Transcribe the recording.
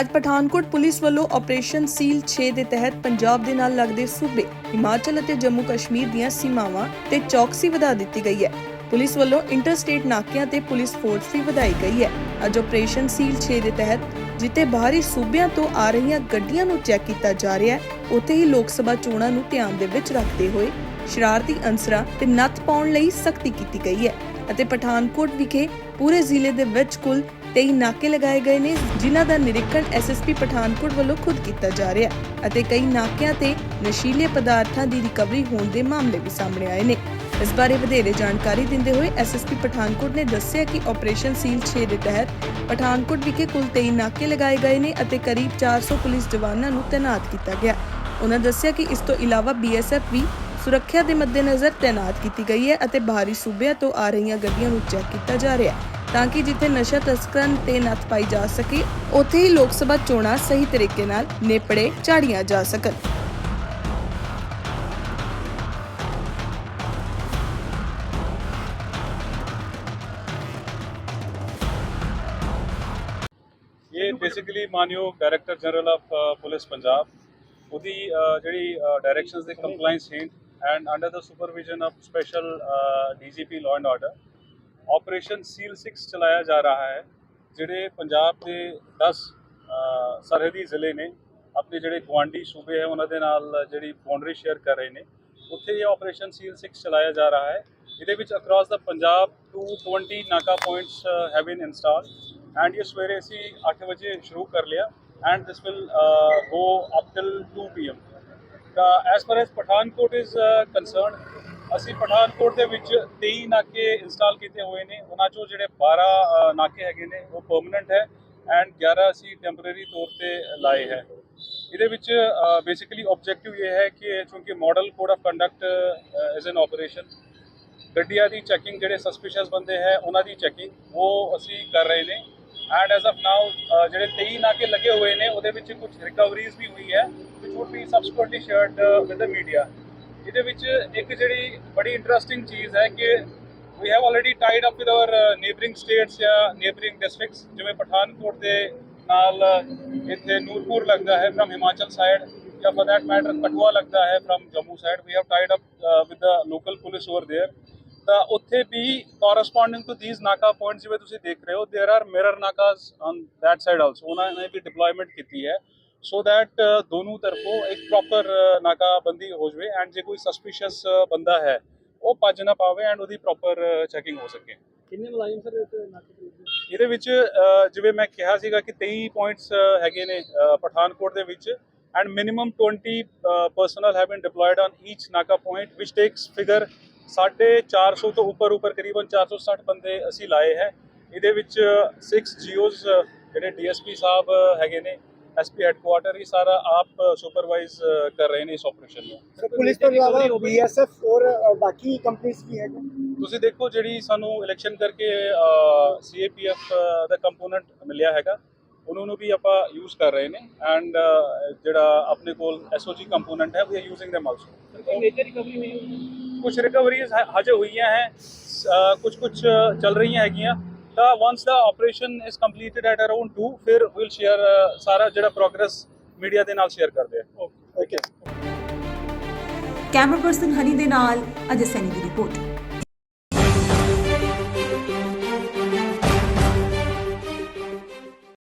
ਅੱਜ ਪਠਾਨਕੋਟ ਪੁਲਿਸ ਵੱਲੋਂ operation seal 6 ਦੇ ਤਹਿਤ ਪੰਜਾਬ ਦੇ ਨਾਲ ਲੱਗਦੇ ਸੂਬੇ, ਹਿਮਾਚਲ ਅਤੇ ਜੰਮੂ ਕਸ਼ਮੀਰ ਦੀਆਂ ਸੀਮਾਵਾਂ ਤੇ ਚੌਕਸੀ ਵਧਾ ਦਿੱਤੀ ਗਈ ਹੈ। ਪੁਲਿਸ ਵੱਲੋਂ ਇੰਟਰਸਟੇਟ ਨਾਕਿਆਂ ਤੇ ਪੁਲਿਸ ਫੋਰਸ ਵੀ ਵਧਾਈ ਗਈ ਹੈ। ਅੱਜ ਆਪਰੇਸ਼ਨ ਸੀਲ 6 ਦੇ ਤਹਿਤ ਜਿੱਥੇ ਬਾਹਰੀ ਸੂਬਿਆਂ ਤੋਂ ਆ ਰਹੀਆਂ ਗੱਡੀਆਂ ਨੂੰ ਚੈੱਕ ਕੀਤਾ ਜਾ ਰਿਹਾ ਹੈ, ਉੱਥੇ ਹੀ ਲੋਕ ਸਭਾ ਚੋਣਾਂ ਨੂੰ ਧਿਆਨ ਦੇ ਵਿੱਚ ਰੱਖਦੇ ਹੋਏ ਸ਼ਰਾਰਤੀ ਅਨਸਰਾਂ ਤੇ ਨੱਥ ਪਾਉਣ ਲਈ ਸਖਤੀ ਕੀਤੀ ਗਈ ਹੈ ਅਤੇ ਪਠਾਨਕੋਟ ਵਿਖੇ ਪੂਰੇ ਜ਼ਿਲ੍ਹੇ ਦੇ ਵਿੱਚ ਕੁੱਲ 23 ਨਾਕੇ ਲਗਾਏ ਗਏ ਨੇ, ਜਿਨ੍ਹਾਂ ਦਾ ਨਿਰੀਖਣ ਐਸਐਸਪੀ ਪਠਾਨਕੋਟ ਵੱਲੋਂ ਖੁਦ ਕੀਤਾ ਜਾ ਰਿਹਾ ਅਤੇ ਕਈ ਨਾਕਿਆਂ ਤੇ ਨਸ਼ੀਲੇ ਪਦਾਰਥਾਂ ਦੀ ਰਿਕਵਰੀ ਹੋਣ ਦੇ ਮਾਮਲੇ ਵੀ ਸਾਹਮਣੇ ਆਏ ਨੇ। ਇਸ ਬਾਰੇ ਵਧੇਰੇ ਜਾਣਕਾਰੀ ਦਿੰਦੇ ਹੋਏ ਐਸਐਸਪੀ ਪਠਾਨਕੋਟ ਨੇ ਦੱਸਿਆ ਕਿ ਆਪਰੇਸ਼ਨ ਸੀਲ 6 ਦੇ ਤਹਿਤ ਪਠਾਨਕੋਟ ਵਿਖੇ ਕੁੱਲ 23 ਨਾਕੇ ਲਗਾਏ ਗਏ ਨੇ ਅਤੇ ਕਰੀਬ 400 ਪੁਲਿਸ ਜਵਾਨਾਂ ਨੂੰ ਤੈਨਾਤ ਕੀਤਾ ਗਿਆ। ਉਹਨਾਂ ਦੱਸਿਆ ਕਿ ਇਸ ਤੋਂ ਇਲਾਵਾ ਬੀਐਸਐਫ ਵੀ ਸੁਰੱਖਿਆ ਦੇ ਮੱਦੇਨਜ਼ਰ ਤੈਨਾਤ ਕੀਤੀ ਗਈ ਹੈ ਅਤੇ ਬਾਹਰੀ ਸੂਬਿਆਂ ਤੋਂ ਆ ਰਹੀਆਂ ਗੱਡੀਆਂ ਨੂੰ ਚੈੱਕ ਕੀਤਾ ਜਾ ਰਿਹਾ ਹੈ। ਤਾਂ ਕਿ ਜਿੱਥੇ ਨਸ਼ਾ ਤਸਕਰਾਂ ਤੇ ਨੱਥ ਪਾਈ ਜਾ ਸਕੇ ਉੱਥੇ ਹੀ ਲੋਕ ਸਭਾ ਚੋਣਾਂ ਸਹੀ ਤਰੀਕੇ ਨਾਲ ਨੇਪੜੇ ਝਾੜੀਆਂ ਜਾ ਸਕਣ। ਇਹ ਬੇਸਿਕਲੀ ਮਾਨਯੋਗ director general of police Punjab. ਉਹਦੀ ਅਹ, ਜਿਹੜੀ ਡਾਇਰੈਕਸ਼ਨਸ ਦੇ compliance hint and under the supervision of special DGP law and order operation seal 6 ਚਲਾਇਆ ਜਾ ਰਿਹਾ ਹੈ, ਜਿਹੜੇ ਪੰਜਾਬ ਦੇ 10 ਸਰਹੱਦੀ ਜ਼ਿਲ੍ਹੇ ਨੇ, ਆਪਣੇ ਜਿਹੜੇ ਗੁਆਂਢੀ ਸੂਬੇ ਹੈ, ਉਹਨਾਂ ਦੇ ਨਾਲ ਜਿਹੜੀ ਬਾਉਂਡਰੀ ਸ਼ੇਅਰ ਕਰ ਰਹੇ ਨੇ, ਉੱਥੇ ਇਹ ਆਪਰੇਸ਼ਨ ਸੀਲ 6 ਚਲਾਇਆ ਜਾ ਰਿਹਾ ਹੈ। ਇਹਦੇ ਵਿੱਚ across the Punjab 220 naka points have been installed and ਇਹ ਸਵੇਰੇ ਅਸੀਂ 8 ਵਜੇ ਸ਼ੁਰੂ ਕਰ ਲਿਆ and this will go up till 2 PM ਤਾਂ as per as Pathankot is concerned ਅਸੀਂ ਪਠਾਨਕੋਟ ਦੇ ਵਿੱਚ 23 ਨਾਕੇ ਇੰਸਟਾਲ ਕੀਤੇ ਹੋਏ ਨੇ। ਉਹਨਾਂ ਚੋਂ ਜਿਹੜੇ 12 ਨਾਕੇ ਹੈਗੇ ਨੇ, ਉਹ ਪਰਮਨੈਂਟ ਹੈ ਐਂਡ 11 ਅਸੀਂ ਟੈਂਪਰੇਰੀ ਤੌਰ ਤੇ ਲਾਏ ਹੈ। ਇਹਦੇ ਵਿੱਚ ਬੇਸਿਕਲੀ ਆਬਜੈਕਟਿਵ ਇਹ ਹੈ ਕਿ ਚੂੰਕਿ model code of conduct is in operation ਗੱਡੀਆਂ ਦੀ ਚੈਕਿੰਗ ਜਿਹੜੇ ਸਸਪੀਸ਼ੀਅਸ ਬੰਦੇ ਹੈ, ਉਹਨਾਂ ਦੀ ਚੈਕਿੰਗ ਉਹ ਅਸੀਂ ਕਰ ਰਹੇ ਨੇ। ਐਂਡ ਐਜ਼ ਆਫ ਨਾਓ ਜਿਹੜੇ 23 ਨਾਕੇ ਲੱਗੇ ਹੋਏ ਨੇ, ਉਹਦੇ ਵਿੱਚ ਕੁਝ ਰਿਕਵਰੀਜ਼ ਵੀ ਹੋਈ ਹੈ, which would be subsequently shared with with media ਇਹਦੇ ਵਿੱਚ ਇੱਕ ਜਿਹੜੀ ਬੜੀ ਇੰਟਰਸਟਿੰਗ ਚੀਜ਼ ਹੈ ਕਿ we have already tied up with our neighbouring states ਜਾਂ ਨੇਬਰਿੰਗ ਡਿਸਟ੍ਰਿਕਟਸ ਜਿਵੇਂ ਪਠਾਨਕੋਟ ਦੇ ਨਾਲ ਇੱਥੇ ਨੂਰਪੁਰ ਲੱਗਦਾ ਹੈ ਫਰਮ ਹਿਮਾਚਲ ਸਾਈਡ ਜਾਂ ਫॉर दैट ਮੈਟਰ ਕਟਵਾ ਲੱਗਦਾ ਹੈ from Jammu side we have tied up with the local police over there ਤਾਂ ਉੱਥੇ ਵੀ corresponding to these naka points ਜਿਵੇਂ ਤੁਸੀਂ ਦੇਖ ਰਹੇ ਹੋ there are mirror nakas on that side also ਉਹਨਾਂ ਨੇ ਵੀ ਡਿਪਲੋਇਮੈਂਟ ਕੀਤੀ ਹੈ ਸੋ ਦੈਟ ਦੋਨੋਂ ਤਰਫੋਂ ਇੱਕ ਪ੍ਰੋਪਰ ਨਾਕਾਬੰਦੀ ਹੋ ਜਵੇ ਐਂਡ ਜੇ ਕੋਈ ਸਸਪੀਸ਼ੀਅਸ ਬੰਦਾ ਹੈ ਉਹ ਭੱਜ ਨਾ ਪਾਵੇ ਐਂਡ ਉਹਦੀ ਪ੍ਰੋਪਰ ਚੈਕਿੰਗ ਹੋ ਸਕੇ ਕਿੰਨੇ ਮੁਲਾਜ਼ਮ ਸਰ? ਇਹਦੇ ਵਿੱਚ ਜਿਵੇਂ ਮੈਂ ਕਿਹਾ ਸੀਗਾ ਕਿ 23 ਪੁਆਇੰਟਸ ਹੈਗੇ ਨੇ ਪਠਾਨਕੋਟ ਦੇ ਵਿੱਚ and minimum 20 personnel have been deployed on each naka point which takes figure 450 ਤੋਂ ਉੱਪਰ ਉੱਪਰ ਕਰੀਬਨ 460 ਬੰਦੇ ਅਸੀਂ ਲਾਏ ਹੈ ਇਹਦੇ ਵਿੱਚ 6 ਜੀਓਜ਼ ਜਿਹੜੇ ਡੀਐਸਪੀ ਸਾਹਿਬ ਹੈਗੇ ਨੇ ਐਸਪੀ ਹੈਡਕੁਆਟਰ ਹੀ ਸਾਰਾ ਆਪ ਸੁਪਰਵਾਈਜ਼ ਕਰ ਰਹੇ ਨੇ ਇਸ ਆਪਰੇਸ਼ਨ ਨੂੰ ਪੁਲਿਸ ਤੋਂ ਇਲਾਵਾ ਹੋ? ਬੀਐਸਐਫ ਔਰ ਬਾਕੀ ਕੰਪਨੀਆਂ ਵੀ ਹੈਗੇ ਤੁਸੀਂ ਦੇਖੋ ਜਿਹੜੀ ਸਾਨੂੰ ਇਲੈਕਸ਼ਨ ਕਰਕੇ ਸੀਏਪੀਐਫ ਦਾ ਕੰਪੋਨੈਂਟ ਮਿਲਿਆ ਹੈਗਾ ਉਹਨਾਂ ਨੂੰ ਵੀ ਆਪਾਂ ਯੂਜ਼ ਕਰ ਰਹੇ ਨੇ ਐਂਡ ਜਿਹੜਾ ਆਪਣੇ ਕੋਲ ਐਸਓਜੀ ਕੰਪੋਨੈਂਟ ਹੈ ਵੀ ਆਰ ਯੂਜ਼ਿੰਗ them ਕੋਈ ਮੇਜਰ ਰਿਕਵਰੀ ਹੋਈ? ਕੁਝ ਰਿਕਵਰੀਜ਼ ਹਜੇ ਹੋਈਆਂ ਹੈ ਕੁਝ ਕੁਝ ਚੱਲ ਰਹੀਆਂ ਹੈਗੀਆਂ ਤਾਂ once the operation is completed at around 2 ਫਿਰ ਵਿਲ ਸ਼ੇਅਰ ਸਾਰਾ ਜਿਹੜਾ ਪ੍ਰੋਗਰੈਸ ਮੀਡੀਆ ਦੇ ਨਾਲ ਸ਼ੇਅਰ ਕਰਦੇ ਆ। ਓਕੇ ਕੈਮਰਾ ਪਰਸਨ ਹਨੀ ਦੇ ਨਾਲ ਅਜੇ ਸੈਨੀ ਦੀ ਰਿਪੋਰਟ